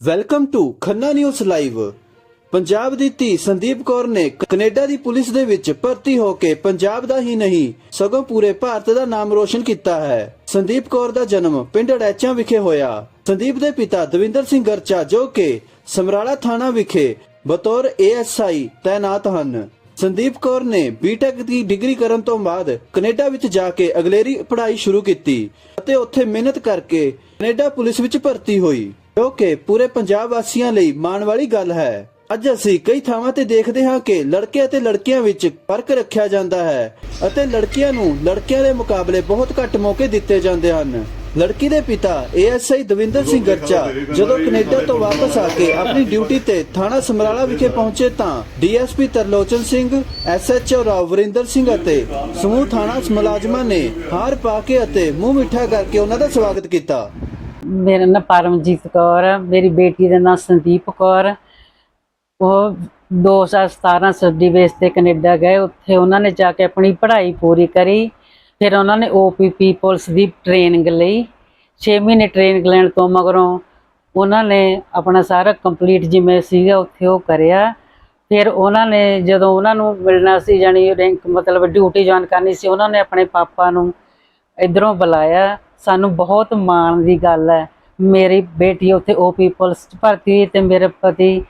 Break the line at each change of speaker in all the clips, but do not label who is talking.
Welcome to Khanna news live Punjab ਦੀ ਧੀ ਸੰਦੀਪ ਕੌਰ ਨੇ Canada ਦੀ police ਦੇ ਵਿੱਚ ਭਰਤੀ ਹੋ ਕੇ ਪੰਜਾਬ ਦਾ ਹੀ ਨਹੀਂ, ਸਗੋਂ ਪੂਰੇ ਭਾਰਤ ਦਾ ਨਾਮ ਰੋਸ਼ਨ ਕੀਤਾ ਹੈ। ਸੰਦੀਪ ਕੌਰ ਦਾ ਜਨਮ ਪਿੰਡ ਅੜੈਚਾਂ ਵਿਖੇ ਹੋਇਆ। ਸੰਦੀਪ ਦੇ ਪਿਤਾ ਦਵਿੰਦਰ ਸਿੰਘ ਗਰਚਾ ਜੋ ਕਿ ਸਮਰਾਲਾ ਥਾਣਾ ਵਿਖੇ ਬਤੌਰ ਏਐਸਆਈ ਤਾਇਨਾਤ ਹਨ। ਸੰਦੀਪ ਕੌਰ ਨੇ ਬੀਟੈਕ ਦੀ ਡਿਗਰੀ ਕਰਨ ਤੋਂ ਬਾਅਦ ਕੈਨੇਡਾ ਵਿੱਚ ਜਾ ਕੇ ਅਗਲੇਰੀ ਪੜ੍ਹਾਈ ਸ਼ੁਰੂ ਕੀਤੀ ਅਤੇ ਉੱਥੇ ਮਿਹਨਤ ਕਰਕੇ ਕੈਨੇਡਾ ਪੁਲਿਸ ਵਿੱਚ ਭਰਤੀ ਹੋਈ। ਜੋ ਕਿ ਪੂਰੇ ਪੰਜਾਬ ਵਾਸੀਆਂ ਲਈ ਮਾਣ ਵਾਲੀ ਗੱਲ ਹੈ। ਅੱਜ ਅਸੀਂ ਕਈ ਥਾਵਾਂ ਤੇ ਦੇਖਦੇ ਹਾਂ ਕਿ ਲੜਕੇ ਅਤੇ ਲੜਕੀਆਂ ਵਿੱਚ ਫ਼ਰਕ ਰੱਖਿਆ ਜਾਂਦਾ ਹੈ ਅਤੇ ਲੜਕੀਆਂ ਨੂੰ ਲੜਕਿਆਂ ਦੇ ਮੁਕਾਬਲੇ ਬਹੁਤ ਘੱਟ ਮੌਕੇ ਦਿੱਤੇ ਜਾਂਦੇ ਹਨ। ਲੜਕੀ ਦੇ ਪਿਤਾ ਏਐਸਆਈ ਦਵਿੰਦਰ ਸਿੰਘ ਗਰਚਾ ਜਦੋਂ ਕੈਨੇਡਾ ਤੋਂ ਵਾਪਸ ਆ ਕੇ ਆਪਣੀ ਡਿਊਟੀ ਤੇ ਥਾਣਾ ਸਮਰਾਲਾ ਵਿਖੇ ਪਹੁੰਚੇ ਤਾਂ ਡੀਐਸਪੀ ਤਰਲੋਚਨ ਸਿੰਘ ਐਸਐਚਓ ਰਾਵ ਵਰਿੰਦਰ ਸਿੰਘ ਅਤੇ ਸਮੂਹ ਥਾਣਾ ਮੁਲਾਜ਼ਮਾਂ ਨੇ ਹਾਰ ਪਾ ਕੇ ਅਤੇ ਮੂੰਹ ਮਿੱਠਾ ਕਰਕੇ ਉਹਨਾਂ ਦਾ ਸਵਾਗਤ ਕੀਤਾ।
ਮੇਰਾ ਨਾਮ ਪਰਮਜੀਤ ਕੌਰ ਹੈ ਮੇਰੀ ਬੇਟੀ ਦਾ ਨਾਮ ਸੰਦੀਪ ਕੌਰ ਉਹ 2017 ਸੱਦੀ ਬੇਸ ਤੇ ਕੈਨੇਡਾ ਗਏ, ਉੱਥੇ ਉਹਨਾਂ ਨੇ ਜਾ ਕੇ ਆਪਣੀ ਪੜ੍ਹਾਈ ਪੂਰੀ ਕਰੀ, ਫਿਰ ਉਹਨਾਂ ਨੇ ਓਪੀਪੀ ਪੁਲਿਸ ਦੀ ਟ੍ਰੇਨਿੰਗ ਲਈ। 6 ਮਹੀਨੇ ਟ੍ਰੇਨਿੰਗ ਲੈਣ ਤੋਂ ਮਗਰੋਂ ਉਹਨਾਂ ਨੇ ਆਪਣਾ ਸਾਰਾ ਕੰਪਲੀਟ ਜਿਵੇਂ ਸੀਗਾ, ਉੱਥੇ ਉਹ ਕਰਿਆ। ਫਿਰ ਉਹਨਾਂ ਨੇ ਜਦੋਂ ਉਹਨਾਂ ਨੂੰ ਮਿਲਣਾ ਸੀ ਜਾਨੀ ਰੈਂਕ ਮਤਲਬ ਡਿਊਟੀ ਜੁਆਇਨ ਕਰਨੀ ਸੀ, ਉਹਨਾਂ ਨੇ ਆਪਣੇ ਪਾਪਾ ਨੂੰ ਇਧਰੋਂ ਬੁਲਾਇਆ। ਸਾਨੂੰ ਬਹੁਤ ਮਾਣ ਦੀ ਗੱਲ ਹੈ। ਮੇਰੀ ਬੇਟੀ ਉੱਥੇ ਓਪੀ ਪੁਲਿਸ ਚ ਭਰਤੀ ਹੋਈ ਤੇ ਮੇਰੇ ਪਤੀ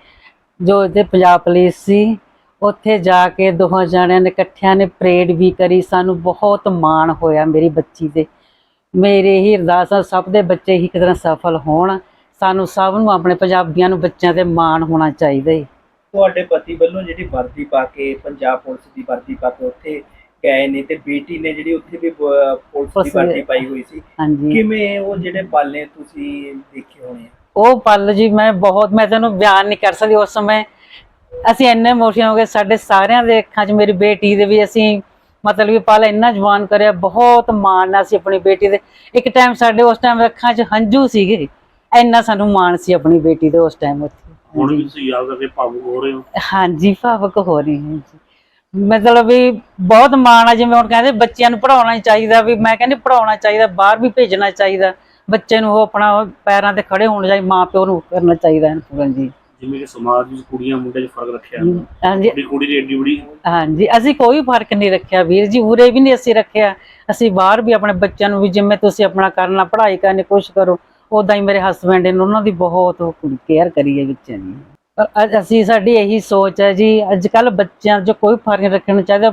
ਜੋ ਇੱਥੇ ਪੰਜਾਬ ਪੁਲਿਸ ਸੀ, ਉੱਥੇ ਜਾ ਕੇ ਦੋਹਾਂ ਜਣਿਆਂ ਨੇ ਇਕੱਠਿਆਂ ਨੇ ਪਰੇਡ ਵੀ ਕਰੀ। ਸਾਨੂੰ ਬਹੁਤ ਮਾਣ ਹੋਇਆ ਮੇਰੀ ਬੱਚੀ ਤੇ ਮੇਰੇ ਹੀ ਅਰਦਾਸ ਆ, ਸਭ ਦੇ ਬੱਚੇ ਹੀ ਇੱਕ ਤਰ੍ਹਾਂ ਸਫਲ ਹੋਣ। ਸਾਨੂੰ ਸਭ ਨੂੰ ਆਪਣੇ ਪੰਜਾਬੀਆਂ ਨੂੰ ਬੱਚਿਆਂ ਤੇ ਮਾਣ ਹੋਣਾ ਚਾਹੀਦਾ ਹੈ
ਤੁਹਾਡੇ ਪਤੀ ਵੱਲੋਂ ਜਿਹੜੀ ਵਰਦੀ ਪਾ ਕੇ, ਪੰਜਾਬ ਪੁਲਿਸ ਦੀ ਵਰਦੀ ਪਾ ਕੇ ਉੱਥੇ ਗਏ ਨੇ ਤੇ ਬੇਟੀ ਨੇ ਜਿਹੜੀ ਉੱਥੇ ਵੀ ਬ- ਪੁਲਿਸ ਦੀ
ਪੁਲਿਸ
ਵਰਦੀ ਪਾਈ ਹੋਈ ਸੀ।
ਹਾਂਜੀ।
ਕਿਵੇਂ ਉਹ ਜਿਹੜੇ ਪਲ ਨੇ ਤੁਸੀਂ ਦੇਖੇ ਹੋਣੇ ਆ?
ਉਹ ਪਲ ਜੀ ਮੈਂ ਬਹੁਤ ਮੈਂ ਤੈਨੂੰ ਬਿਆਨ ਨਹੀਂ ਕਰ ਸਕਦੀ ਉਸ ਸਮੇਂ। ਅਸੀਂ ਇੰਨੇ ਇਮੋਸ਼ਨਲ ਹੋ ਗਏ ਸਾਡੇ ਸਾਰਿਆਂ ਦੇ ਅੱਖਾਂ 'ਚ ਮੇਰੀ ਬੇਟੀ ਦੇ ਵੀ ਅਸੀਂ ਮਤਲਬ ਕਿ ਪਲ ਇੰਨਾ ਜਵਾਨ ਕਰਿਆ ਬਹੁਤ ਮਾਣ ਨਾਲ ਸੀ ਆਪਣੀ ਬੇਟੀ ਦੇ। ਇੱਕ ਟਾਈਮ ਸਾਡੇ ਉਸ ਟਾਈਮ ਅੱਖਾਂ 'ਚ ਹੰਝੂ ਸੀਗੇ। ਇੰਨਾ ਸਾਨੂੰ ਮਾਣ ਸੀ ਆਪਣੀ ਬੇਟੀ ਦੇ ਉਸ ਟਾਈਮ ਉੱਥੇ।
ਹੁਣ ਵੀ ਤੁਸੀਂ ਯਾਦ ਕਰਕੇ ਭਾਵੁਕ ਹੋ ਰਹੇ ਹੋ?
ਹਾਂਜੀ ਭਾਵਕ ਹੋ ਰਹੀ ਹਾਂ ਜੀ। ਮਤਲਬ ਵੀ ਬਹੁਤ ਮਾਣ ਆ ਜਿਵੇਂ ਹੁਣ ਕਹਿੰਦੇ ਬੱਚਿਆਂ ਨੂੰ ਪੜਾਉਣਾ ਚਾਹੀਦਾ ਵੀ ਮੈਂ ਕਹਿੰਦੀ ਪੜਾਉਣਾ ਚਾਹੀਦਾ ਬਾਹਰ ਵੀ ਭੇਜਣਾ ਚਾਹੀਦਾ ਬੱਚੇ ਨੂੰ ਉਹ ਆਪਣਾ ਪੈਰਾਂ ਤੇ ਖੜੇ ਹੋਣ ਚਾਹੀਦਾ ਮਾਂ ਪਿਓ ਨੂੰ ਕਰਨਾ ਚਾਹੀਦਾ ਹੈ ਪੂਰਨ ਜੀ
ਜਿਵੇਂ ਕਿ ਸਮਾਜ ਵਿੱਚ ਕੁੜੀਆਂ ਮੁੰਡਿਆਂ 'ਚ ਫ਼ਰਕ ਰੱਖਿਆ ਜਾਂਦਾ
ਹਾਂਜੀ
ਕੁੜੀ ਕੁੜੀ ਦੀ ਏਡੀ ਬੜੀ
ਹਾਂਜੀ ਅਸੀਂ ਕੋਈ ਫ਼ਰਕ ਨਹੀਂ ਰੱਖਿਆ ਵੀਰ ਜੀ ਉਰੇ ਵੀ ਨਹੀਂ ਅਸੀਂ ਰੱਖਿਆ। ਅਸੀਂ ਬਾਹਰ ਵੀ ਆਪਣੇ ਬੱਚਿਆਂ ਨੂੰ ਵੀ ਜਿਵੇਂ ਤੁਸੀਂ ਆਪਣਾ ਕਰਨਾ ਪੜ੍ਹਾਈ ਕਰਨੀ ਕੋਸ਼ਿਸ਼ ਕਰੋ ਉਦਾਂ ਹੀ ਮੇਰੇ ਹਸਬੰਡ ਨੇ ਉਹਨਾਂ ਦੀ ਬਹੁਤ ਕੇਅਰ ਕਰੀ ਹੈ ਬੱਚਿਆਂ ਦੀ। ਪਰ ਅੱਜ ਅਸੀਂ ਸਾਡੀ ਇਹੀ ਸੋਚ ਹੈ ਜੀ ਅੱਜ ਕੱਲ ਬੱਚਿਆਂ 'ਚ ਕੋਈ ਫ਼ਰਕ ਨਹੀਂ ਰੱਖਣਾ ਚਾਹੀਦਾ।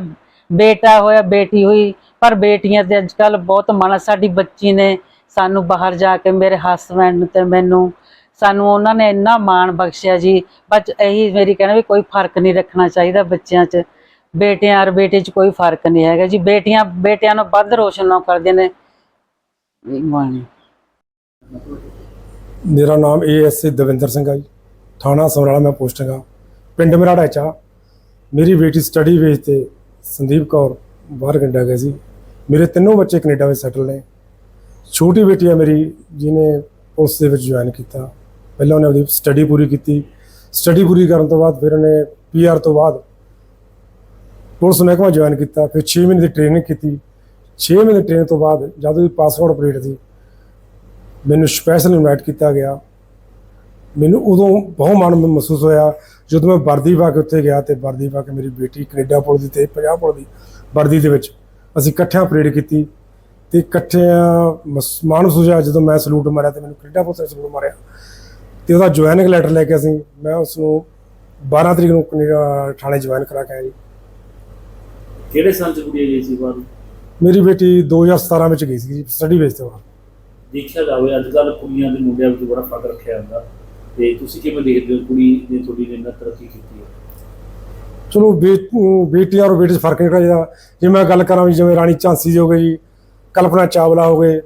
ਬੇਟਾ ਹੋਇਆ ਬੇਟੀ ਹੋਈ ਪਰ ਬੇਟੀਆਂ ਤੇ ਅੱਜ ਕੱਲ ਬਹੁਤ ਮਾਣਾ ਸਾਡੀ ਬੱਚੀ ਨੇ ਸਾਨੂੰ ਬਾਹਰ ਜਾ ਕੇ ਮੇਰੇ ਹਸਬੰਡ ਤੇ ਮੈਨੂੰ ਸਾਨੂੰ ਉਹਨਾਂ ਨੇ ਇੰਨਾ ਮਾਣ ਬਖਸ਼ਿਆ ਜੀ। ਬਸ ਇਹੀ ਮੇਰੀ ਕਹਿਣਾ ਵੀ ਕੋਈ ਫ਼ਰਕ ਨਹੀਂ ਰੱਖਣਾ ਚਾਹੀਦਾ ਬੱਚਿਆਂ 'ਚ। ਬੇਟਿਆਂ ਔਰ ਬੇਟੇ 'ਚ ਕੋਈ ਫ਼ਰਕ ਨਹੀਂ ਹੈਗਾ ਜੀ। ਬੇਟੀਆਂ ਬੇਟਿਆਂ ਨੂੰ ਵੱਧ ਰੋਸ਼ਨ ਨਾ ਕਰਦੀਆਂ ਨੇ।
ਮੇਰਾ ਨਾਮ ਏਐਸਏ ਦਵਿੰਦਰ ਸਿੰਘ ਹੈ ਜੀ। ਥਾਣਾ ਸਮਰਾਲਾ ਮੈਂ ਪੋਸਟਿੰਗ ਆ। ਪਿੰਡ ਮੇਰਾ ਢਾਚਾ ਮੇਰੀ ਬੇਟੀ ਸਟੱਡੀ ਵੇਸ ਤੇ ਸੰਦੀਪ ਕੌਰ ਬਾਹਰ ਕੈਨੇਡਾ ਗਈ ਸੀ। ਮੇਰੇ ਤਿੰਨੋਂ ਬੱਚੇ ਕੈਨੇਡਾ ਵਿੱਚ ਸੈਟਲ ਨੇ। ਛੋਟੀ ਬੇਟੀ ਆ ਮੇਰੀ, ਜਿਹਨੇ ਪੁਲਿਸ ਦੇ ਵਿੱਚ ਜੁਆਇਨ ਕੀਤਾ। ਪਹਿਲਾਂ ਉਹਨੇ ਉਹਦੀ ਸਟੱਡੀ ਪੂਰੀ ਕੀਤੀ। ਸਟੱਡੀ ਪੂਰੀ ਕਰਨ ਤੋਂ ਬਾਅਦ ਫਿਰ ਉਹਨੇ ਪੀਆਰ ਤੋਂ ਬਾਅਦ ਪੁਲਿਸ ਮਹਿਕਮਾ ਜੁਆਇਨ ਕੀਤਾ। ਫਿਰ 6 ਮਹੀਨੇ ਦੀ ਟ੍ਰੇਨਿੰਗ ਕੀਤੀ। 6 ਮਹੀਨੇ ਦੀ ਟ੍ਰੇਨਿੰਗ ਤੋਂ ਬਾਅਦ ਜਦ ਉਹਦੀ ਪਾਸਪੋਰਟ ਅਪਡੇਟ ਸੀ, ਮੈਨੂੰ ਸਪੈਸ਼ਲ ਇਨਵਾਈਟ ਕੀਤਾ ਗਿਆ। ਮੈਨੂੰ ਉਦੋਂ ਬਹੁਤ ਮਾਣ ਮਹਿਸੂਸ ਹੋਇਆ ਜਦੋਂ ਮੈਂ ਵਰਦੀ ਪਾ ਕੇ ਉੱਥੇ ਗਿਆ ਤੇ ਵਰਦੀ ਪਾ ਕੇ ਮੇਰੀ ਬੇਟੀ ਕੈਨੇਡਾ ਪੁਲਿਸ ਦੀ ਤੇ ਪੰਜਾਬ ਪੁਲਿਸ ਦੀ ਵਰਦੀ ਦੇ ਵਿੱਚ ਅਸੀਂ ਇਕੱਠਿਆਂ ਪਰੇਡ ਕੀਤੀ ਤੇ ਇਕੱਠਿਆਂ ਮਾਣ ਹੋਇਆ ਜਦੋਂ ਮੈਂ ਸਲੂਟ ਮਾਰਿਆ ਤੇ ਮੈਨੂੰ ਕੈਨੇਡਾ ਪੁਲਿਸ ਨੇ ਸਲੂਟ ਮਾਰਿਆ। ਤੇ ਉਹਦਾ ਜੁਆਇਨਿੰਗ ਲੈਟਰ ਲੈ ਕੇ ਅਸੀਂ ਮੈਂ ਉਸ ਨੂੰ 12 ਤਰੀਕ ਨੂੰ ਕੈਨੇਡਾ ਥਾਣੇ ਜੁਆਇਨ ਕਰਾ ਕੇ ਆਇਆ ਜੀ।
ਕਿਹੜੇ ਸਾਲ 'ਚ ਕੁੜੀ ਗਈ ਸੀ ਬਾਹਰ?
ਮੇਰੀ ਬੇਟੀ 2017 ਵਿੱਚ ਗਈ ਸੀ ਸਟੱਡੀ ਬੇਸ ਤੇ ਬਾਹਰ
ਦੇਖਿਆ ਜਾਵੇ ਅੱਜ ਕੱਲ ਕੁੜੀਆਂ ਤੇ ਮੁੰਡਿਆਂ ਵਿੱਚ ਬੜਾ ਫ਼ਰਕ ਰੱਖਿਆ ਜਾਂਦਾ। ਤੇ ਤੁਸੀਂ ਕਿਵੇਂ ਦੇਖਦੇ ਹੋ ਕੁੜੀ ਨੇ ਤੁਹਾਡੀ ਨੇ ਇੰਨਾ ਤਰੱਕੀ ਕੀਤੀ ਹੈ?
ਚਲੋ ਬੇ- ਅਮ ਬੇਟੀਆਂ ਔਰ ਬੇਟੇ 'ਚ ਫ਼ਰਕ ਨਹੀਂ ਰੱਖਦਾ ਜੇ ਮੈਂ ਗੱਲ ਕਰਾਂ ਵੀ ਜਿਵੇਂ ਰਾਣੀ ਝਾਂਸੀ ਜੀ ਹੋ ਗਏ ਜੀ ਕਲਪਨਾ ਚਾਵਲਾ ਹੋ ਗਏ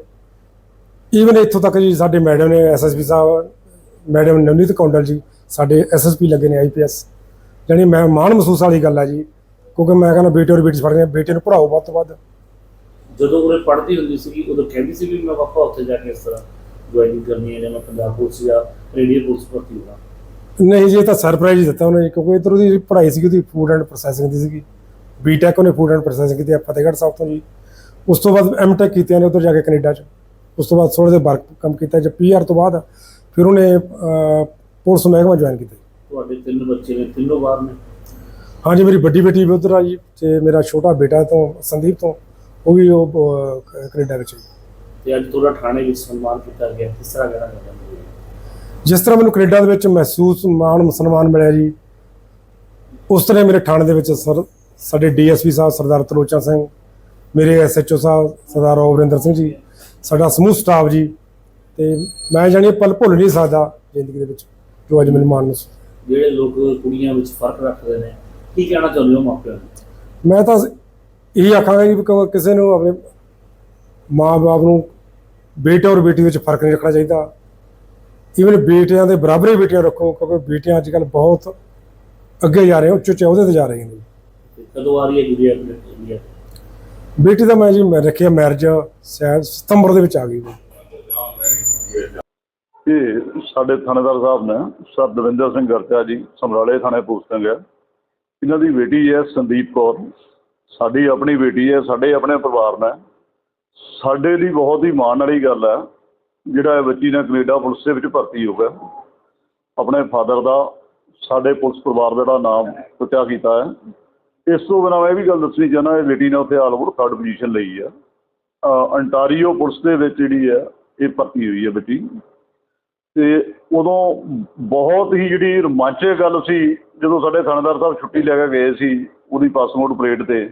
ਈਵਨ ਇੱਥੋਂ ਤੱਕ ਜੀ ਸਾਡੇ ਮੈਡਮ ਨੇ ਐਸਐਸਪੀ ਸਾਹਿਬ ਮੈਡਮ ਨਵਨੀਤ ਕੌਂਡਲ ਜੀ ਸਾਡੇ ਐਸਐਸਪੀ ਲੱਗੇ ਨੇ ਆਈਪੀਐਸ ਜਾਣੀ ਮੈਂ ਮਾਣ ਮਹਿਸੂਸ ਵਾਲੀ ਗੱਲ ਆ ਜੀ ਕਿਉਂਕਿ ਮੈਂ ਕਹਿੰਦਾ ਬੇਟੇ ਔਰ ਬੇਟੀ ਨਹੀਂ ਬੇਟੇ ਨੂੰ ਪੜਾਓ ਵੱਧ ਤੋਂ ਵੱਧ।
ਜਦੋਂ ਉਹ ਪੜ੍ਹਦੀ ਹੁੰਦੀ ਸੀ ਉਦੋਂ ਕਹਿੰਦੀ ਸੀ ਵੀ ਮੈਂ ਪਾਪਾ ਉੱਥੇ ਜਾ ਕੇ ਇਸ ਤਰ੍ਹਾਂ ਜੁਆਇਨਿੰਗ ਕਰਨੀ ਹੈ ਜਾਂ ਮੈਂ ਪੰਜਾਬ ਪੁਲਿਸ ਜਾਂ ਰੇਡੀਓ ਪੁਲਿਸ ਭਰਤੀ ਹੋਣਾ।
ਨਹੀਂ ਜੀ ਇਹ ਤਾਂ ਸਰਪ੍ਰਾਈਜ਼ ਹੀ ਦਿੱਤਾ ਉਹਨੇ ਜੀ, ਕਿਉਂਕਿ ਇਧਰ ਉਹਦੀ ਪੜ੍ਹਾਈ ਸੀ ਉਹਦੀ ਫੂਡ ਐਂਡ ਪ੍ਰੋਸੈਸਿੰਗ ਦੀ ਸੀਗੀ। ਬੀਟੈਕ ਉਹਨੇ ਫੂਡ ਐਂਡ ਪ੍ਰੋਸੈਸਿੰਗ ਕੀਤੀ ਆ ਫਤਿਹਗੜ੍ਹ ਸਾਹਿਬ ਤੋਂ ਜੀ। ਉਸ ਤੋਂ ਬਾਅਦ ਐਮਟੈਕ ਕੀਤੀ ਉਹਨੇ ਉੱਧਰ ਜਾ ਕੇ ਕੈਨੇਡਾ 'ਚ। ਉਸ ਤੋਂ ਬਾਅਦ ਥੋੜ੍ਹਾ ਜਿਹਾ ਵਰਕ ਕੰਮ ਕੀਤਾ ਜੇ ਪੀਆਰ ਤੋਂ ਬਾਅਦ ਫਿਰ ਉਹਨੇ ਅਹ, ਪੁਲਿਸ ਮਹਿਕਮਾ ਜੁਆਇਨ ਕੀਤਾ
ਤੁਹਾਡੇ ਤਿੰਨ ਬੱਚੇ ਨੇ ਤਿੰਨੋਂ ਬਾਹਰ ਨੇ?
ਹਾਂਜੀ ਮੇਰੀ ਵੱਡੀ ਬੇਟੀ ਵੀ ਉੱਧਰ ਆ ਜੀ ਤੇ ਮੇਰਾ ਛੋਟਾ ਬੇਟਾ ਤੋਂ ਸੰਦੀਪ ਤੋਂ ਉਹ ਵੀ ਉਹ ਅਹ, ਕ- ਕੈਨੇਡਾ ਵਿੱਚ ਜੀ।
ਤੇ ਅੱਜ ਤੁਹਾਡਾ ਥਾਣੇ ਵਿੱਚ ਸਨਮਾਨ ਕੀਤਾ ਗਿਆ ਕਿਸ ਤਰ੍ਹਾਂ ਕਹਿਣਾ ਚਾਹੁੰਦੇ ਹੋ?
ਜਿਸ ਤਰ੍ਹਾਂ ਮੈਨੂੰ ਕੈਨੇਡਾ ਦੇ ਵਿੱਚ ਮਹਿਸੂਸ ਮਾਣ ਸਨਮਾਨ ਮਿਲਿਆ ਜੀ ਉਸ ਤਰ੍ਹਾਂ ਮੇਰੇ ਥਾਣੇ ਦੇ ਵਿੱਚ ਸਰ ਸਾਡੇ ਡੀਐਸਪੀ ਸਾਹਿਬ ਸਰਦਾਰ ਤਲੋਚਾ ਸਿੰਘ ਮੇਰੇ ਐਸਐਚਓ ਸਾਹਿਬ ਸਰਦਾਰ ਔਵਰਿੰਦਰ ਸਿੰਘ ਜੀ ਸਾਡਾ ਸਮੂਹ ਸਟਾਫ ਜੀ ਤੇ ਮੈਂ ਜਾਣੀ ਪਲ ਭੁੱਲ ਨਹੀਂ ਸਕਦਾ ਜ਼ਿੰਦਗੀ ਦੇ ਵਿੱਚ ਜੋ ਅੱਜ ਮੈਨੂੰ ਮਾਣ
ਜਿਹੜੇ ਲੋਕ ਕੁੜੀਆਂ ਵਿੱਚ ਫ਼ਰਕ ਰੱਖਦੇ ਨੇ ਕੀ ਕਹਿਣਾ ਚਾਹੁੰਦੇ ਹੋ ਮਾਪਿਆਂ ਨੂੰ?
ਮੈਂ ਤਾਂ ਇਹੀ ਆਖਾਂਗਾ ਜੀ ਕਿਸੇ ਨੂੰ ਆਪਣੇ ਮਾਂ-ਬਾਪ ਨੂੰ ਬੇਟਾ ਔਰ ਬੇਟੀ ਵਿੱਚ ਫ਼ਰਕ ਨਹੀਂ ਰੱਖਣਾ ਚਾਹੀਦਾ। ਈਵਨ ਬੇਟਿਆਂ ਦੇ ਬਰਾਬਰ ਹੀ ਬੇਟੀਆਂ ਰੱਖੋ ਕਿਉਂਕਿ ਬੇਟੀਆਂ ਅੱਜ ਕੱਲ੍ਹ ਬਹੁਤ ਅੱਗੇ ਜਾ ਰਹੇ ਉੱਚ ਉੱਚ ਅਹੁਦੇ ਤੇ ਜਾ ਰਹੀਆਂ ਨੇ।
ਤੇ ਕਦੋਂ ਆ ਰਹੀ ਹੈ ਗੁੜੀਆ ਆਪਣੇ ਇੰਡੀਆ
ਬੇਟੀ ਦਾ ਮੈਂ ਜੀ ਮੈਂ ਰੱਖਿਆ ਮੈਰਿਜ ਸਤੰਬਰ ਦੇ ਵਿੱਚ ਆ ਗਈ।
ਇਹ ਸਾਡੇ ਥਾਣੇਦਾਰ ਸਾਹਿਬ ਨੇ ਸਰ ਦਵਿੰਦਰ ਸਿੰਘ ਗਰਚਾ ਜੀ ਸਮਰਾਲੇ ਥਾਣੇ ਪੋਸਟਿੰਗ ਹੈ ਇਹਨਾਂ ਦੀ ਬੇਟੀ ਹੈ ਸੰਦੀਪ ਕੌਰ। ਸਾਡੀ ਆਪਣੀ ਬੇਟੀ ਹੈ ਸਾਡੇ ਆਪਣੇ ਪਰਿਵਾਰ ਨੇ। ਸਾਡੇ ਲਈ ਬਹੁਤ ਹੀ ਮਾਣ ਵਾਲੀ ਗੱਲ ਹੈ ਜਿਹੜਾ ਬੱਚੀ ਨੇ ਕੈਨੇਡਾ ਪੁਲਿਸ ਦੇ ਵਿੱਚ ਭਰਤੀ ਹੋ ਗਿਆ। ਆਪਣੇ ਫਾਦਰ ਦਾ, ਸਾਡੇ ਪੁਲਿਸ ਪਰਿਵਾਰ ਦਾ ਜਿਹੜਾ ਨਾਮ ਉੱਚਾ ਕੀਤਾ ਹੈ। ਇਸ ਤੋਂ ਬਿਨਾਂ ਮੈਂ ਇਹ ਵੀ ਗੱਲ ਦੱਸਣੀ ਚਾਹੁੰਦਾ, ਇਹ ਬੇਟੀ ਨੇ ਉੱਥੇ ਆਲਮੋੜ ਥਰਡ ਪੋਜੀਸ਼ਨ ਲਈ ਹੈ। ਅੰਟਾਰੀਓ ਪੁਲਿਸ ਦੇ ਵਿੱਚ ਜਿਹੜੀ ਹੈ, ਇਹ ਭਰਤੀ ਹੋਈ ਹੈ ਬੱਚੀ। ਤੇ ਉਦੋਂ ਬਹੁਤ ਹੀ ਜਿਹੜੀ ਰੋਮਾਂਚਕ ਗੱਲ ਸੀ, ਜਦੋਂ ਸਾਡੇ ਥਾਣੇਦਾਰ ਸਾਹਿਬ ਛੁੱਟੀ ਲੈ ਕੇ ਗਏ ਸੀ, ਉਹਦੀ ਪਾਸਪੋਰਟ ਪਰੇਡ ਤੇ।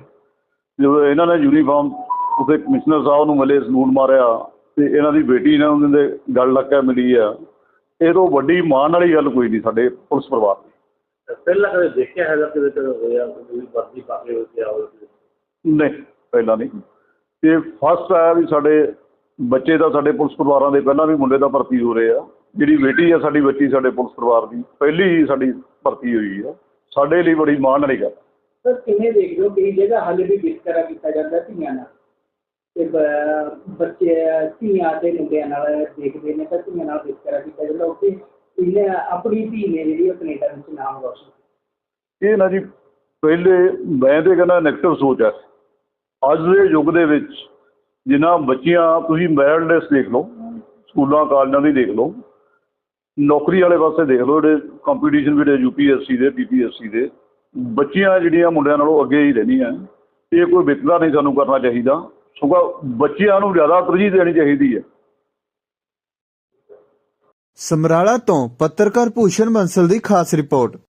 ਜਦੋਂ ਇਹਨਾਂ ਨੇ ਯੂਨੀਫਾਰਮ ਉਹਦੇ ਕਮਿਸ਼ਨਰ ਸਾਹਿਬ ਨੂੰ ਮਿਲੇ ਸਲੂਟ ਮਾਰਿਆ ਤੇ ਇਹਨਾਂ ਦੀ ਬੇਟੀ ਨੇ ਉਹਨਾਂ ਦੇ ਗੱਲ ਲੱਗ ਕੇ ਮਿਲੀ ਆ। ਇਹ ਤੋਂ ਵੱਡੀ ਮਾਣ ਵਾਲੀ ਗੱਲ ਕੋਈ ਨਹੀਂ ਸਾਡੇ ਪੁਲਿਸ ਪਰਿਵਾਰ ਦੀ।
ਪਹਿਲਾਂ ਕਦੇ ਦੇਖਿਆ ਹੈਗਾ ਕਿਤੇ ਕਦੇ ਹੋਇਆ ਕੋਈ ਵਰਦੀ ਪਾ ਕੇ ਆਓ
ਨਹੀਂ ਪਹਿਲਾਂ ਨਹੀਂ। ਤੇ ਫਸਟ ਆਇਆ ਵੀ ਸਾਡੇ ਬੱਚੇ ਦਾ ਸਾਡੇ ਪੁਲਿਸ ਪਰਿਵਾਰਾਂ ਦੇ ਪਹਿਲਾਂ ਵੀ ਮੁੰਡੇ ਦਾ ਭਰਤੀ ਹੋ ਰਹੇ ਆ। ਜਿਹੜੀ ਬੇਟੀ ਆ ਸਾਡੀ ਬੱਚੀ ਸਾਡੇ ਪੁਲਿਸ ਪਰਿਵਾਰ ਦੀ ਪਹਿਲੀ ਹੀ ਸਾਡੀ ਭਰਤੀ ਹੋਈ ਆ। ਸਾਡੇ ਲਈ ਬੜੀ ਮਾਣ ਵਾਲੀ ਗੱਲ।
ਸਰ ਕਿਵੇਂ ਦੇਖਦੇ ਹੋ? ਕਈ ਜਗ੍ਹਾ ਹਾਲੇ ਵੀ ਵਿਤਕਰਾ ਕੀਤਾ ਜਾਂਦਾ ਧੀਆਂ ਨਾਲ? ਤੇ ਬੱਚੇ, ਧੀਆਂ ਤੇ ਮੁੰਡਿਆਂ ਨਾਲ ਦੇਖਦੇ ਨੇ ਤਾਂ ਧੀਆਂ ਨਾਲ ਵਿਤਕਰਾ ਕੀਤਾ ਜਾਂਦਾ ਉੱਥੇ ਇਹਨੇ ਆਪਣੀ ਧੀ ਨੇ ਜਿਹੜੀ ਉਹ ਕੈਨੇਡਾ ਵਿੱਚ ਨਾਮ ਰੋਸ਼ਨ
ਇਹ ਨਾ ਜੀ, ਪਹਿਲੇ ਮੈਂ ਤੇ ਕਹਿੰਦਾ ਨੈਗੇਟਿਵ ਸੋਚ ਹੈ ਅੱਜ ਦੇ ਯੁੱਗ ਦੇ ਵਿੱਚ ਜਿਨ੍ਹਾਂ ਬੱਚੀਆਂ, ਤੁਸੀਂ ਮੈਰਿਡ ਦੇਖ ਲਓ, ਸਕੂਲਾਂ, ਕਾਲਜਾਂ ਦੀ ਦੇਖ ਲਓ, ਨੌਕਰੀ ਵਾਲੇ ਪਾਸੇ ਦੇਖ ਲਓ, ਜਿਹੜੇ ਕੰਪੀਟੀਸ਼ਨ ਜਿਹੜੇ ਯੂਪੀਐਸਸੀ ਦੇ ਪੀਪੀਐਸਸੀ ਦੇ, ਬੱਚੀਆਂ ਜਿਹੜੀਆਂ ਮੁੰਡਿਆਂ ਨਾਲੋਂ ਅੱਗੇ ਹੀ ਰਹਿੰਦੀਆਂ, ਇਹ ਕੋਈ ਵਿਤਕਰਾ ਨਹੀਂ ਸਾਨੂੰ ਕਰਨਾ ਚਾਹੀਦਾ। ਸਗੋਂ ਬੱਚਿਆਂ ਨੂੰ ਜ਼ਿਆਦਾ ਤਰਜੀਹ ਦੇਣੀ ਚਾਹੀਦੀ ਹੈ।
ਸਮਰਾਲਾ ਤੋਂ ਪੱਤਰਕਾਰ ਭੂਸ਼ਣ ਬੰਸਲ ਦੀ ਖਾਸ ਰਿਪੋਰਟ।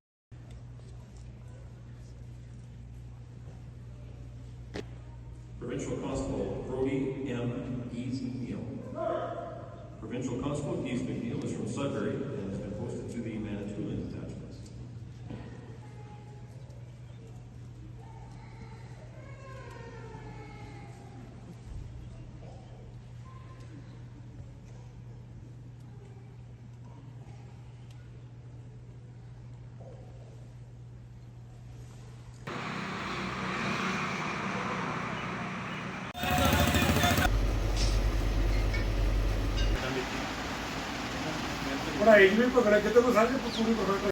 ਪੜਾਈ ਵੀ ਭਗੜਾ ਕਿਤੇ ਕੋ ਸਾਰੇ ਪੂਰੀ